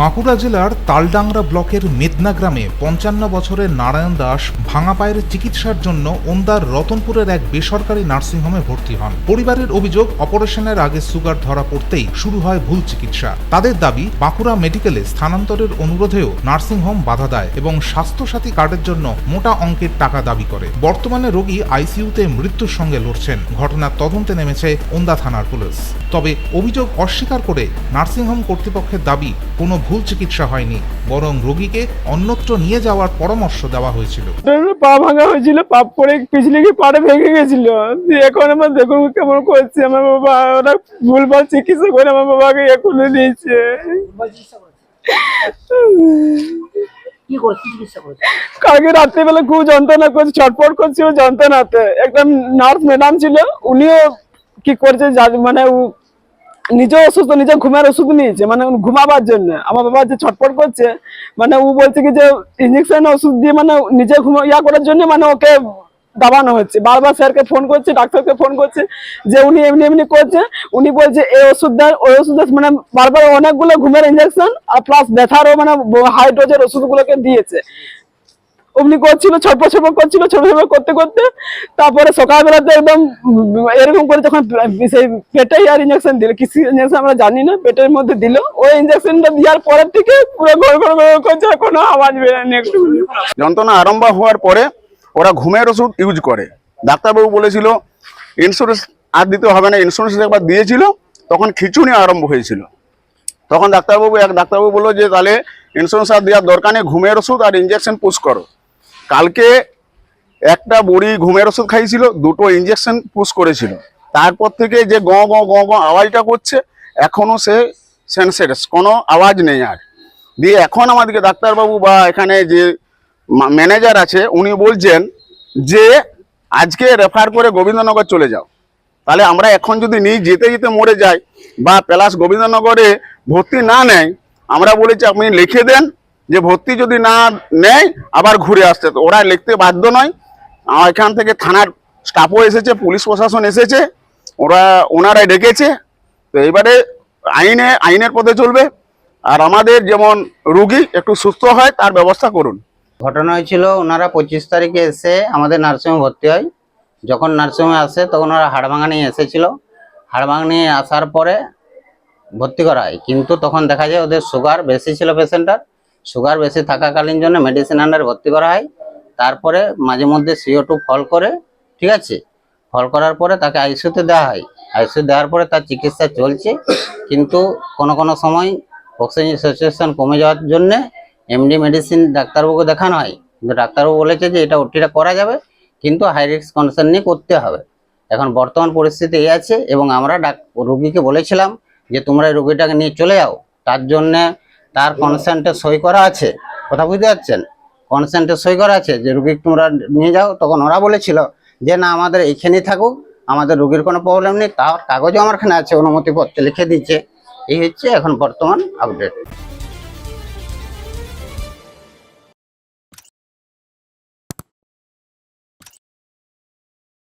বাঁকুড়া জেলার তালডাংরা ব্লকের মেদনা গ্রামে পঞ্চান্ন বছরের নারায়ণ দাস ভাঙা পায়ের চিকিৎসার জন্য ওন্দার রতনপুরের এক বেসরকারি নার্সিংহোমে ভর্তি হন। পরিবারের অভিযোগ, অপারেশনের আগে সুগার ধরা পড়তেই শুরু হয় ভুল চিকিৎসা। তাদের দাবি, বাঁকুড়া মেডিকেলে স্থানান্তরের অনুরোধেও নার্সিংহোম বাধা দেয় এবং স্বাস্থ্যসাথী কার্ডের জন্য মোটা অঙ্কের টাকা দাবি করে। বর্তমানে রোগী আইসিইউতে মৃত্যুর সঙ্গে লড়ছেন। ঘটনার তদন্তে নেমেছে ওন্দা থানার পুলিশ। তবে অভিযোগ অস্বীকার করে নার্সিংহোম কর্তৃপক্ষের দাবি, কোনো ভুল চিকিৎসা হয়নি বরং রোগীকে অন্যত্র নিয়ে যাওয়ার পরামর্শ দেওয়া হয়েছিল। পা ভাঙা হয়েছিল পা পড়ে পিছলে গিয়ে পাটা ভেঙে গেছিল। দিয়ে এখন আমার দেখুন কেমন করছে আমার বাবা ওরা ভুলভাল চিকিৎসা করে আমার বাবাকে ইয়ে করেছে কি চিকিৎসা করেছে? কালকে রাত্রিবেলা খুব যন্ত্রণা করছে ছটফট করছিল যন্ত্রণাতে। একটা নার্স ম্যাডাম ছিল উনিও কি করছে মানে উ- নিজে অসুস্থ নিজে ঘুমের ওষুধ নিয়েছে মানে ঘুমাবার জন্য। আমার বাবা যে ছটফট করছে মানে ও বলছে কি যে ইঞ্জেকশন ওষুধ দিয়ে মানে নিজে ঘুমা, ইয়া করার জন্য মানে ওকে দাবানো হচ্ছে। বারবার স্যারকে ফোন করছে, ডাক্তারকে ফোন করছে যে উনি এমনি এমনি করছে। উনি বলছে এই ওষুধ দেন ওই ওষুধ মানে বারবার অনেকগুলো ঘুমের ইঞ্জেকশন আর প্লাস ব্যথারও মানে হাই ডোজের ওষুধগুলোকে দিয়েছে। অমনি করছিল ছটপট ছটপট করছিল ছোট ছোট করতে করতে। তারপরে সকালবেলাতে একদম এরকম করে যখন সেই পেটে আর ইঞ্জেকশন দিল কিছু ইঞ্জেকশন আমরা জানি না, পেটের মধ্যে দিল। ওই ইঞ্জেকশনটা দেওয়ার পরের থেকে পুরো ঘর ঘর ঘর করছে কোনো আওয়াজ বেরোয়নি যন্ত্রণা আরম্ভ হওয়ার পরে ওরা ঘুমের ওষুধ ইউজ করে। ডাক্তারবাবু বলেছিল ইন্স্যুরেন্স আর দিতে হবে না ইন্স্যুরেন্স একবার দিয়েছিল, তখন খিচুনি আরম্ভ হয়েছিল। তখন ডাক্তারবাবু এক, ডাক্তারবাবু বলল যে, তাহলে ইন্স্যুরেন্স আর দেওয়ার দরকার নেই, ঘুমের ওষুধ আর ইঞ্জেকশন পুশ করো। কালকে একটা বড়ি ঘুমের ওষুধ খাইছিল, দুটো ইঞ্জেকশন পুশ করেছিল। তারপর থেকে যে গ গ গ গ আওয়াজটা করছে, এখনও সে সেন্সেস কোনো আওয়াজ নেই আর। দিয়ে এখন আমাদেরকে ডাক্তারবাবু বা এখানে যে ম্যানেজার আছে, উনি বলছেন যে, আজকে রেফার করে গোবিন্দনগর চলে যাও। তাহলে আমরা এখন যদি নিয়ে যেতে যেতে মরে যাই, বা প্লাস গোবিন্দনগরে ভর্তি না নেয় আমরা বলেছি আপনি লিখে দেন যে ভর্তি যদি না নেয়, আবার ঘুরে আসতে। তো ওরা লিখতে বাধ্য নয়। এখান থেকে থানার স্টাফও এসেছে, পুলিশ প্রশাসন এসেছে। ওরা ওনারাই ডেকেছে। তো এবারে আইনে, আইনের পথে চলবে। আর আমাদের যেমন রুগী একটু সুস্থ হয়, তার ব্যবস্থা করুন। ঘটনা হয়েছিল, ওনারা পঁচিশ তারিখে এসে আমাদের নার্সিংহোমে ভর্তি হয়। যখন নার্সিংহোমে আসে, তখন ওরা হাড়ভাঙা নিয়ে এসেছিল। হাড়ভাঙা নিয়ে আসার পরে ভর্তি করা হয়। কিন্তু তখন দেখা যায় ওদের সুগার বেশি ছিল পেশেন্টার সুগার বেশি থাকাকালীন জন্য মেডিসিন আন্ডারে ভর্তি করা হয়। তারপরে মাঝে মধ্যে সিও টু ফল করে, ঠিক আছে? ফল করার পরে তাকে আইসিউতে দেওয়া হয়। আইসিউ দেওয়ার পরে তার চিকিৎসা চলছে। কিন্তু কোনো কোনো সময় অক্সিজেন স্যাচুরেশন কমে যাওয়ার জন্যে এমডি মেডিসিন ডাক্তারবাবুকে দেখানো হয়। কিন্তু ডাক্তারবাবু বলেছে যে এটা ওটিটা করা যাবে, কিন্তু হাই রিস্ক কন্ডিশন নিয়ে করতে হবে। এখন বর্তমান পরিস্থিতি এই আছে এবং আমরা ডাক রুগীকে বলেছিলাম যে তোমরা এই রুগীটাকে নিয়ে চলে যাও। তার জন্যে তার কনসেন্টে সই করা আছে। কথা বুঝতে পারছেন? কনসেন্টে সই করা আছে যে রুগী তোমরা নিয়ে যাও, তখন ওরা বলেছিল যে, না, আমাদের এইখানেই থাকুক, আমাদের রুগীর কোনো প্রবলেম নেই। তার কাগজও আমার এখানে আছে, অনুমতিপত্র লিখে দিচ্ছে এই হচ্ছে এখন বর্তমান আপডেট